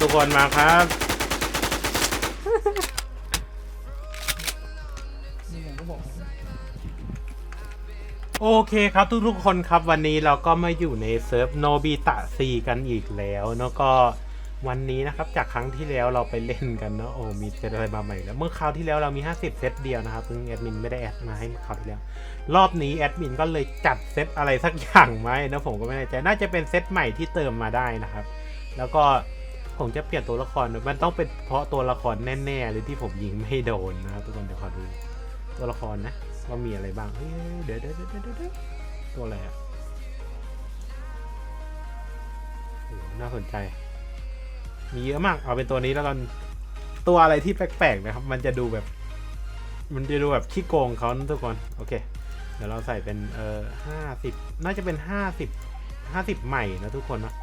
ทุกคนมาครับ นี่อย่างที่บอกโอเคครับทุกๆคนครับวันนี้เราก็มาอยู่ในเซิร์ฟโนบิตะซีกันอีกแล้วเนาะก็วันนี้นะครับจากครั้งที่แล้วเราไปเล่นกันเนาะโอ้มีเซตอะไรมาใหม่แล้ว เมื่อคราวที่แล้วเรามี 50 เซตเดียวนะครับซึ่งแอดมินไม่ได้แอดมาให้คราวที่แล้ว รอบนี้แอดมินก็เลยจัดเซตอะไรสักอย่างไหมนะผมก็ไม่แน่ใจน่าจะเป็นเซตใหม่ที่เติมมาได้นะครับ แล้วก็ ผมจะเปลี่ยนตัวละคร มันต้องเป็นเพราะตัวละครแน่ๆหรือที่ผมยิงไม่โดนนะครับทุกคนเดี๋ยวขอดูตัวละครนะว่ามีอะไรบ้างเฮ้ยเดี๋ยวเดี๋ยวเดี๋ยวเดี๋ยวเดี๋ยวตัวอะไรอะโหน่าสนใจ มีเยอะมาก เอาเป็นตัวนี้แล้วกัน ตัวอะไรที่แปลกๆนะครับ มันจะดูแบบ มันจะดูแบบขี้โกงเขานะทุกคน โอเค เดี๋ยวเราใส่เป็นเอ่อห้าสิบน่าจะเป็นห้าสิบห้าสิบใหม่นะทุกคนนะ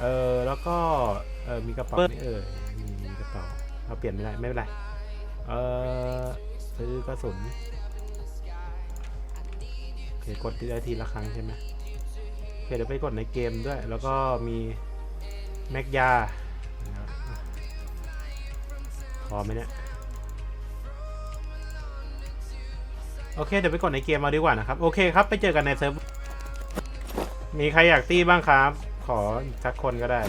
เออแล้วก็เออมีกระเป๋าไหมเออมีมีกระเป๋าเราเปลี่ยนไม่ได้ไม่เป็นไรเออซื้อกระสุนโอเคกดที่ได้ทีละครั้งใช่ไหมโอเคเดี๋ยวไปกดในเกมด้วย แล้วก็มีแม็กยานะครับพอไหมเนี่ยโอเค เดี๋ยวไปกดในเกมมาดีกว่านะครับ โอเคครับ ไปเจอกันในเซิร์ฟ มีใครอยากตีบ้างครับ ขออีกสักคนก็ได้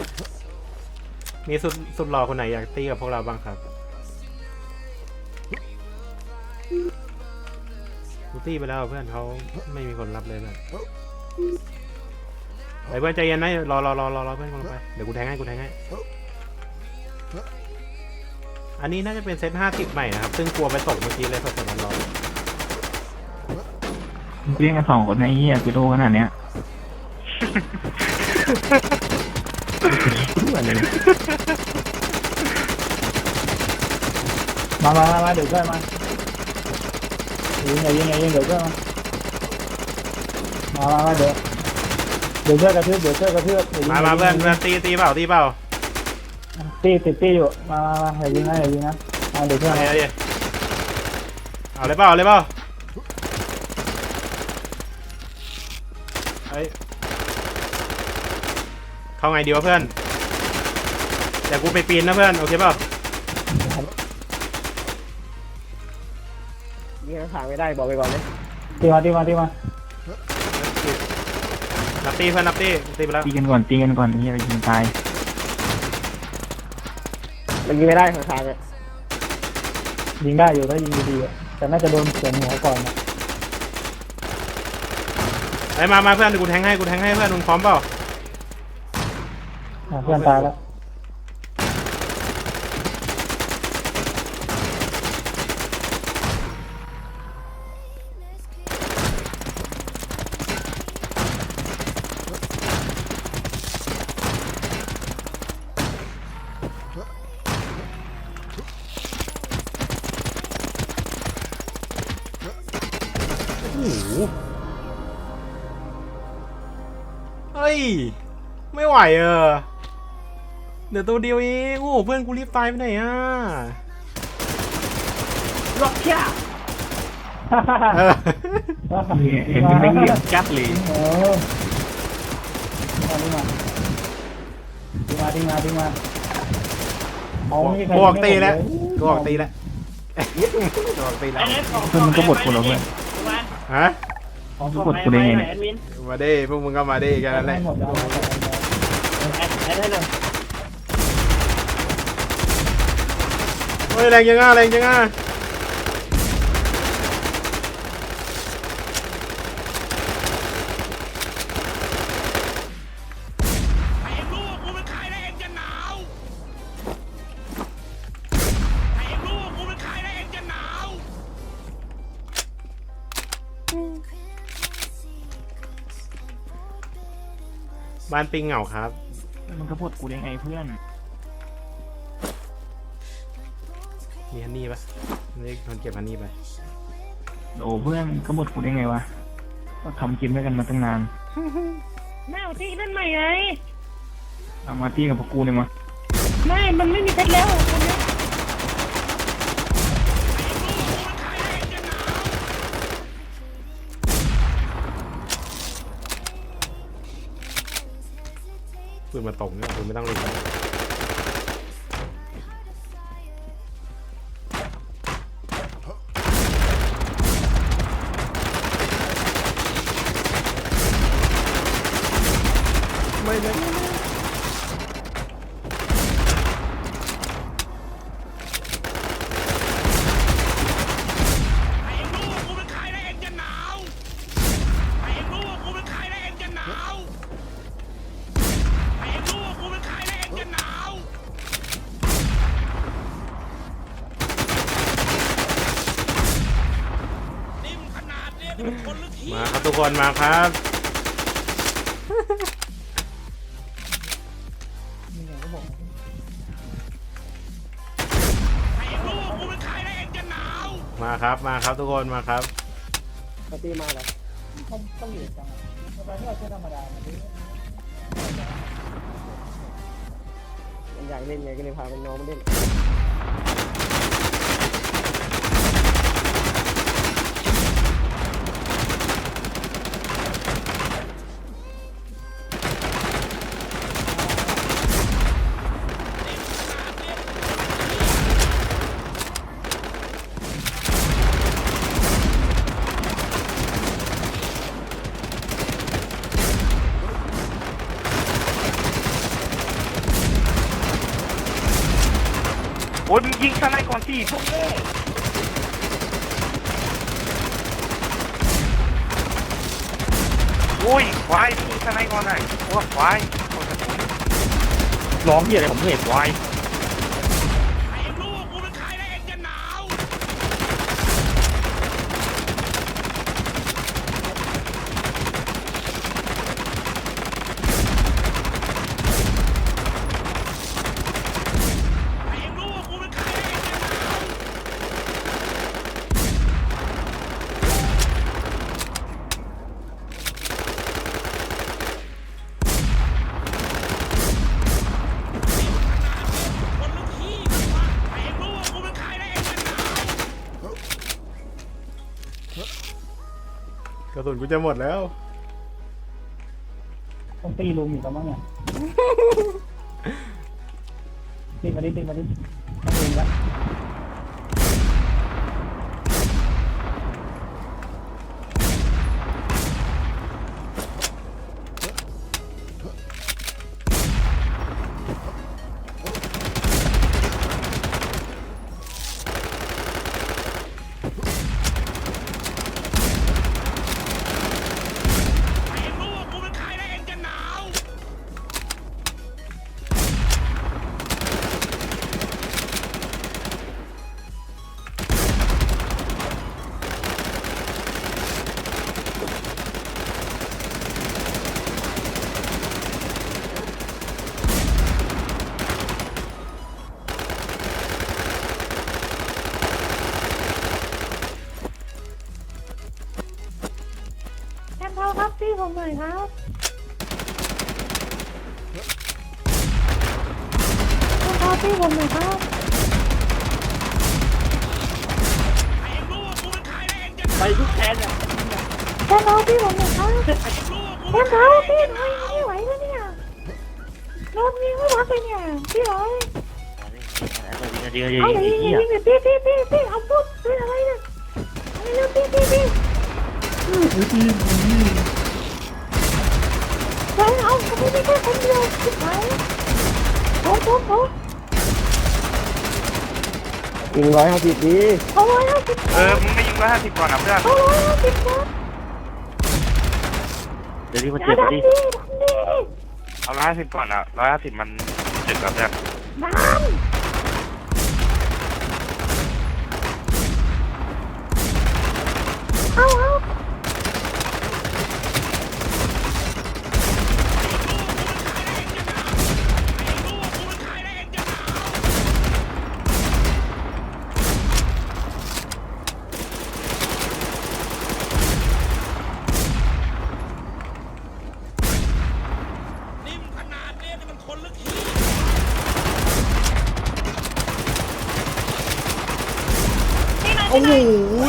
มีสุดสุดหล่อคนไหนอยากตีกับพวกเราบ้างครับกูตีไปแล้วเพื่อนเขาไม่มีคนรับเลยเพื่อนไปเพื่อนใจเย็นนะรอรอรอรอรอเพื่อนกำลังไปเดี๋ยวกูแทงให้กูแทงให้อันนี้น่าจะเป็นเซตห้าสิบใหม่นะครับ ซึ่งกลัวไปตกเมื่อกี้เลยสดๆร้อนๆเรียกกันสองคนไอ้เหี้ยกูโดขนาดเนี้ย มามามามาเดี๋ยวช่วยมายิงอย่ายิงอย่ายิงเดี๋ยวช่วยมามามามาเดี๋ยวเดี๋ยวช่วยกระทืบเดี๋ยวช่วยกระทืบดี๋ยวยิงมามาเพื่อนเพื่อนตีตีเปล่าตีเปล่าตีติดตีอยู่มามามาอย่ายิงนะอย่ายิงนะมาเดี๋ยวช่วยเอามาเลยเอาเลยเปล่าเอาเลยเปล่าเฮ้ย เข้าไงดีวะเพื่อนเดี๋ยวกูไปปีนนะเพื่อน โอเคเปล่ายิงทางไม่ได้บอกไปก่อนเลยตีมาตีมาตีมานับตีเพื่อนนับตีตีไปแล้วตีกันก่อนตีกันก่อนไอ้เหี้ยไปยิงตายมันยิงไม่ได้ทางทางเลยยิงได้อยู่ถ้ายิงดีๆอะแต่น่าจะโดนเสียงหัวก่อนนะไอ้ยมามาเพื่อนเดี๋ยวกูแทงให้กูแทงให้เพื่อนมึงพร้อมเปล่า อะเพื่อนตายแล้วโอ้โหเฮ้ย ไม่ไหวเออ เดี๋ยวตัวเดียวเองโอ้โหเพื่อนกูรีบตายไปไหนอะล็อกเชี่ยเออเหี้ยเห็นมันไม่เหี้ยจัดเลยเออมาดีมาดีมาดีมาดีมาเอาไม่มีใครกูออกตีแล้วยิงกูให้อผมอกเลยตีแล้วกูออกตีแล้วเพื่อนมันก็บดกูแล้วเพื่อนฮะของกดกูได้ไงเนี่ยแอดมินมาดิพวกมึงก็มาดิแค่นั้นแหละให้หมดแล้วแอดแอดให้เลย เฮ้ยแรงยังอะแรงยังอะไอ้ลูกกูเป็นใครแล้วเองจะหนาวไอ้ลูกกูเป็นใครแล้วเองจะหนาว บ้านปิงเหงาครับมันก็บดกูได้ไงเพื่อน มีฮันนี่ปะนี่คนเก็บฮันนี่ไปโอ้เพื่อนมันก็บดกูได้ไงวะก็ทำกินด้วยกันมาตั้งนานแม่เอาที่นั่นใหม่ไงเอามาตีกับพวกกูเนี่ยมาไม่ มันไม่มีเพชรแล้วคนนี้ปืนมาตกเนี่ยปืนไม่ต้องเล่นแล้ว คนมาครับไงก็บอกไอ้เอ็งรู้ว่ากูเป็นใครแล้วเองจะหนาวมาครับมาครับทุกคนมาครับปฏิมาเหรอต้องต้องเหลือจังสบายที่เราใช้ธรรมดานะพี่มันอยากเล่นไงก็เลยพาเป็นน้องมาเล่น อ้ยมึงยิงสไนก่อนสิพวกโง่โอ้ยควายมึงยิงสไนก่อนหน่อยพวกควายร้องเหี้ยอะไรผมเห็นควาย ไอ้เอ็งรู้ว่ากูเป็นใครแล้วเอ็งจะหนาว ไอ้เอ็งรู้ว่ากูเป็นใครแล้วเอ็งจะหนาว คนลุกขี้กันวะไอ้เอ็งรู้ว่ากูเป็นใครแล้วเอ็งจะหนาว กระ สุนกูจะหมดแล้ว ต้องตีลุมอีกแล้วมั้งเนี่ยตีมาดิตีมาดิ อยครับแอมเท้าพี่ผมหน่อยครับไอ้เอ็งรู้ว่ากูเป็นใครแล้วเอ็งจะหไปนาวทุกแคนอะแค่น้องพี่ผมหน่อยครับไอ้เอ็งรู้ว่ากูแค่เป็นใครน้องแล้วเอ็งพี่จะหหน่อยนาวไม่ไหวแล้วเนี่ยรถมีไม่รับเลยเนี่ยพี่ร้อยเอาอย่างนี้อย่างนี้พี่พี่พี่พี่เอาปุ๊บเป็นอะไรเนี่ยอะไรเร็วพี่พี่พี่ไปเอาผมไม่ได้แค่คนเดียวสุดท้าย โอ้โหโอ้ยิงร้อยห้าสิบดีเอาร้อยห้าสิบเออ มึงไม่ยิงร้อยห้าสิบก่อนนะเพื่อนเอาร้อยห้าสิบนะเดี๋ยวนี้มันอย่าเจ็บดันดิดิดันดิ เอาร้อยห้าสิบก่อนนะร้อยห้าสิบมันเจ็บกับเพื่อนดันเอาเอา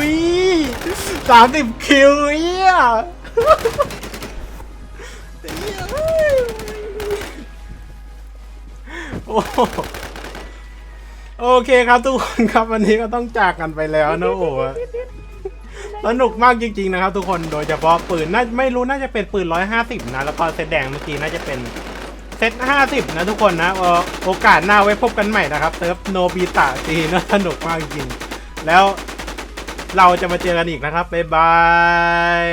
้ยสามสิบคิวเอี้ยโอ้โอเคครับทุกคนครับวันนี้ก็ต้องจากกันไปแล้วนะโอ้สนุกมากจริงๆนะครับ ทุกคนโดยเฉพาะปืนน่าไม่รู้น่าจะเป็นปืนร้อยห้าสิบนะ แล้วก็เซตแดงเมื่อกี้น่าจะเป็นเซตห้าสิบนะทุกคนนะโอกาสหน้าไว้พบกันใหม่นะครับเติร์ฟโนบิตะจีนะสนุกมากจริงแล้ว เราจะมาเจอกันอีกนะครับ บ๊ายบาย